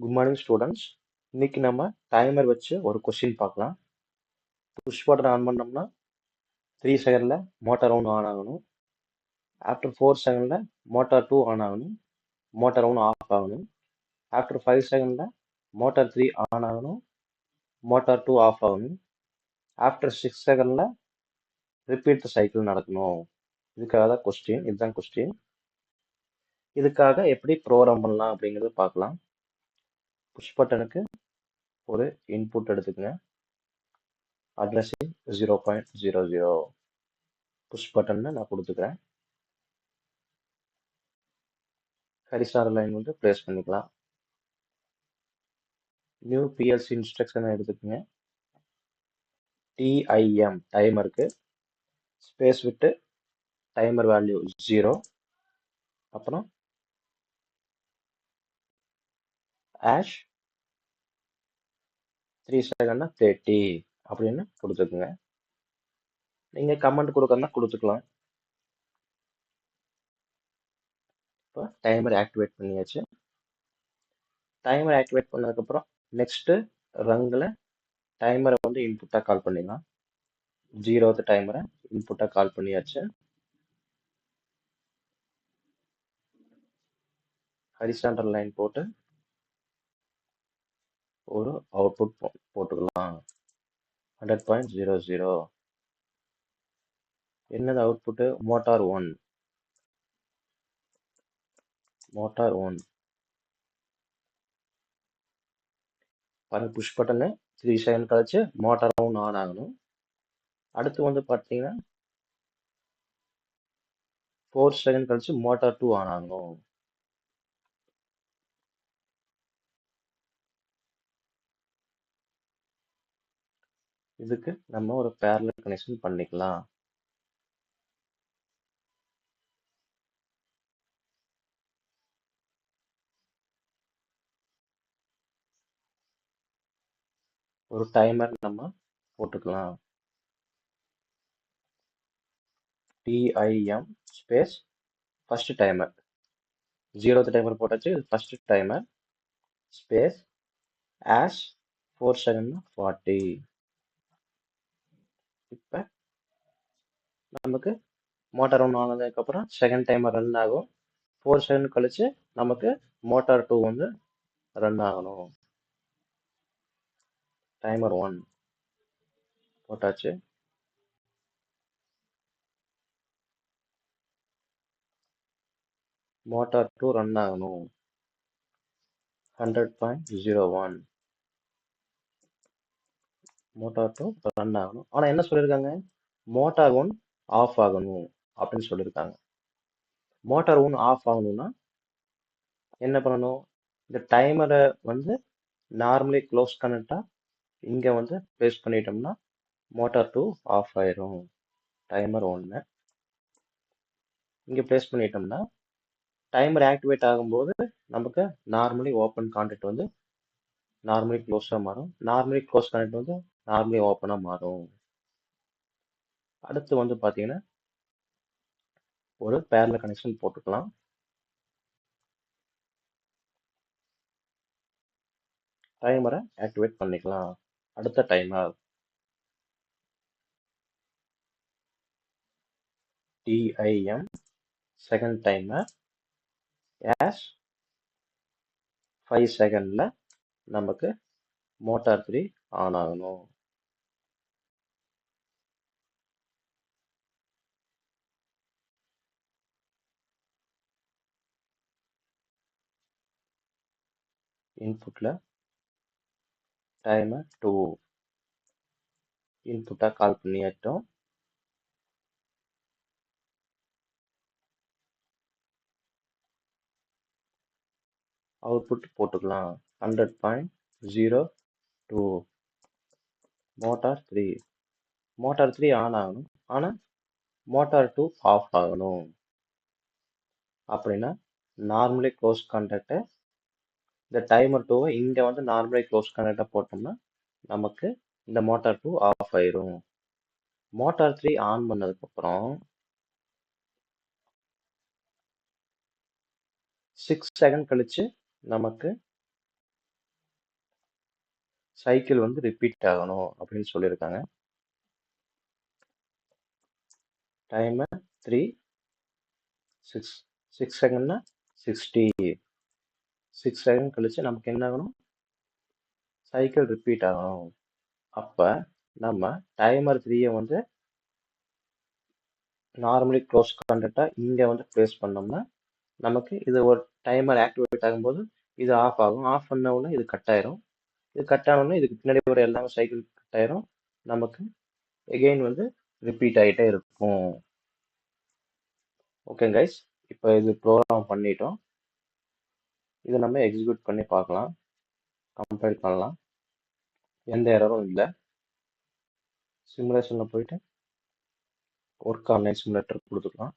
Good morning students இன்னைக்கு நம்ம timer வச்சு ஒரு கொஸ்டின் பார்க்கலாம். புஷ் பட்டன் ஆன் பண்ணோம்னா த்ரீ செகண்டில் மோட்டார் ஒன்று ஆன் ஆகணும். ஆஃப்டர் ஃபோர் செகண்டில் மோட்டார் டூ ஆன் ஆகணும். மோட்டார் ஒன்று ஆஃப் ஆகணும். ஆஃப்டர் ஃபைவ் செகண்டில் மோட்டார் த்ரீ ஆன் ஆகணும். மோட்டார் டூ ஆஃப் ஆகணும். ஆஃப்டர் சிக்ஸ் செகண்டில் ரிப்பீட் த சைக்கிள் நடக்கணும். இதுக்காக தான் கொஸ்டின் இதுதான் கொஸ்டின் இதுக்காக எப்படி ப்ரோக்ராம் பண்ணலாம் அப்படிங்கிறது பார்க்கலாம். புஷ் பட்டனுக்கு ஒரு இன்புட் எடுத்துக்கங்க. Addressing zero point zero zero push பட்டன்னு நான் கொடுத்துக்கிறேன். ஹரிசார் லைன் வந்து ப்ளேஸ் பண்ணிக்கலாம். நியூ பிஎல்சி இன்ஸ்ட்ரக்ஷனை எடுத்துக்கோங்க. டிஐஎம் டைமருக்கு ஸ்பேஸ் விட்டு டைமர் வேல்யூ ஜீரோ அப்புறம் ஆஷ் த்ரீ செகண்ட்னா தேர்ட்டி அப்படின்னு கொடுத்துக்குங்க. நீங்கள் கமெண்ட் கொடுக்கறதா கொடுத்துக்கலாம். இப்போ டைமர் ஆக்டிவேட் பண்ணியாச்சு. டைமர் ஆக்டிவேட் பண்ணதுக்கப்புறம் நெக்ஸ்ட்டு ரங்கில் டைமரை வந்து இன்புட்டாக கால் பண்ணிடலாம். ஜீரோத்து டைமரை இன்புட்டாக கால் பண்ணியாச்சு. ஹரிசாண்டர் லைன் போட்டு ஒரு அவுட்புட் போட்டுக்கலாம். ஹண்ட்ரட் பாயிண்ட் ஜீரோ ஜீரோ என்னது output motor one motor one பாருங்க புஷ் பட்டனு த்ரீ செகண்ட் கழிச்சு மோட்டார் ஒன் ஆன் ஆகணும். அடுத்து வந்து பார்த்தீங்கன்னா ஃபோர் செகண்ட் கழிச்சு மோட்டார் டூ ஆன் ஆகணும். இதுக்கு நம்ம ஒரு பேரலல் கனெக்ஷன் பண்ணிக்கலாம். ஒரு டைமர் நம்ம போட்டுக்கலாம். DIM space first timer zeroth timer போட்டாச்சு first timer space hash four seven forty இப்போ நமக்கு மோட்டார் ஒன்று வாங்கினதுக்கப்புறம் செகண்ட் டைமர் ரன் ஆகும். ஃபோர் செகண்ட் கழிச்சு நமக்கு மோட்டார் டூ வந்து ரன் ஆகணும். டைமர் ஒன் போட்டாச்சு. மோட்டார் டூ ரன் ஆகணும். Hundred point zero one motor two run ஆகணும். ஆனால் என்ன சொல்லியிருக்காங்க மோட்டார் ஒன் ஆஃப் ஆகணும் அப்படின்னு சொல்லியிருக்காங்க. மோட்டார் ஒன் ஆஃப் ஆகணும்னா என்ன பண்ணணும்? இந்த டைமரை வந்து நார்மலி க்ளோஸ் கனெக்டாக இங்கே வந்து ப்ளேஸ் பண்ணிட்டோம்னா மோட்டார் டூ ஆஃப் ஆயிரும். டைமர் ஒன்று இங்கே ப்ளேஸ் பண்ணிட்டோம்னா டைமர் ஆக்டிவேட் ஆகும்போது நமக்கு நார்மலி ஓப்பன் கான்டெக்ட் வந்து நார்மலி க்ளோஸாக மாறும். நார்மலி க்ளோஸ் கனெக்ட் வந்து நார்மலி ஓப்பனாக மாறும். அடுத்து வந்து பார்த்தீங்கன்னா ஒரு பேரல கனெக்ஷன் போட்டுக்கலாம். டைமரை ஆக்டிவேட் பண்ணிக்கலாம். அடுத்த timer TIM second timer as five செகண்டில் நமக்கு மோட்டார் த்ரீ ஆன் ஆகணும். இன்புட்டில் டைமர் டூ இன்புட்டாக கால் பண்ணியாட்டோம். அவுட்புட் போட்டுக்கலாம். Hundred point zero two motor three motor three on ஆகணும். ஆனால் மோட்டார் டூ ஆஃப் ஆகணும். அப்படின்னா நார்மலி க்ளோஸ் கான்டாக்டை இந்த டைமர் டூவை இங்கே வந்து நார்மலி க்ளோஸ் கனெக்டாக போட்டோம்னா நமக்கு இந்த மோட்டார் டூ ஆஃப் ஆயிரும். மோட்டார் த்ரீ ஆன் பண்ணதுக்கப்புறம் சிக்ஸ் செகண்ட் கழித்து நமக்கு சைக்கிள் வந்து ரிப்பீட் ஆகணும் அப்படின்னு சொல்லியிருக்காங்க. டைமர் த்ரீ சிக்ஸ் சிக்ஸ் செகண்ட்னா சிக்ஸ்டி சிக்ஸ் செகண்ட் கழிச்சு நமக்கு என்ன ஆகணும்? சைக்கிள் ரிப்பீட் ஆகணும் அப்போ நம்ம டைமர் த்ரீயை வந்து நார்மலி க்ளோஸ் கண்டக்டாக இங்கே வந்து ப்ளேஸ் பண்ணோம்னா நமக்கு இது ஒரு டைமர் ஆக்டிவேட் ஆகும்போது இது ஆஃப் ஆகும். ஆஃப் பண்ண உடனே இது கட் ஆயிரும். இது கட் ஆனோடனே இதுக்கு பின்னாடி வர எல்லாமே சைக்கிள் கட் ஆயிரும். நமக்கு எகெயின் வந்து ரிப்பீட் ஆகிட்டே இருக்கும். ஓகே கைஸ் இப்போ இது ப்ரோக்ராம் பண்ணிட்டோம். இதை நம்ம எக்ஸிக்யூட் பண்ணி பார்க்கலாம் கம்பைல் பண்ணலாம். எந்த எரரும் இல்லை. சிமுலேஷனில் போயிட்டு ஒர்க் ஆன்லைன் சிமுலேட்டர் கொடுத்துக்கலாம்.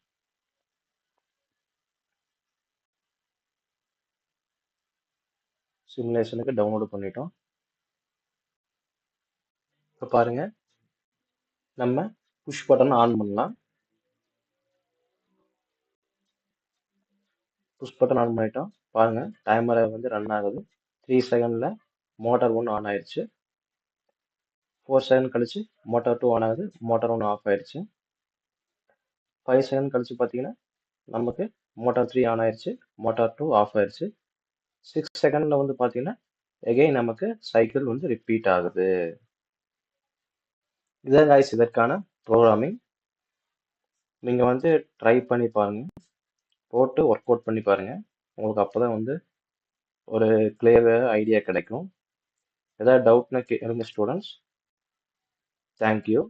சிமுலேஷனுக்கு டவுன்லோட் பண்ணிட்டோம். இப்போ பாருங்க. நம்ம புஷ் பட்டன் ஆன் பண்ணலாம். புஷ் பட்டன் ஆன் பண்ணிட்டோம். பாருங்க டைமரை வந்து ரன் ஆகுது. த்ரீ செகண்டில் மோட்டார் ஒன்று ஆன் ஆயிடுச்சு. ஃபோர் செகண்ட் கழிச்சு மோட்டார் டூ ஆன் ஆகுது. மோட்டார் ஒன்று ஆஃப் ஆயிடுச்சு. ஃபைவ் செகண்ட் கழிச்சு பார்த்தீங்கன்னா நமக்கு மோட்டார் த்ரீ ஆன் ஆயிடுச்சு. மோட்டார் டூ ஆஃப் ஆயிடுச்சு. சிக்ஸ் செகண்டில் வந்து பார்த்தீங்கன்னா எகைன் நமக்கு சைக்கிள் வந்து ரிப்பீட் ஆகுது. இதான் காய்ஸ் இதற்கான ப்ரோக்ராமிங் நீங்கள் வந்து ட்ரை பண்ணி பாருங்கள் போட்டு ஒர்க் அவுட் பண்ணி பாருங்கள் உங்களுக்கு அப்போ தான் வந்து ஒரு கிளியராக ஐடியா கிடைக்கும். ஏதாவது டவுட்னா கேளுங்க ஸ்டூடெண்ட்ஸ் தேங்க்யூ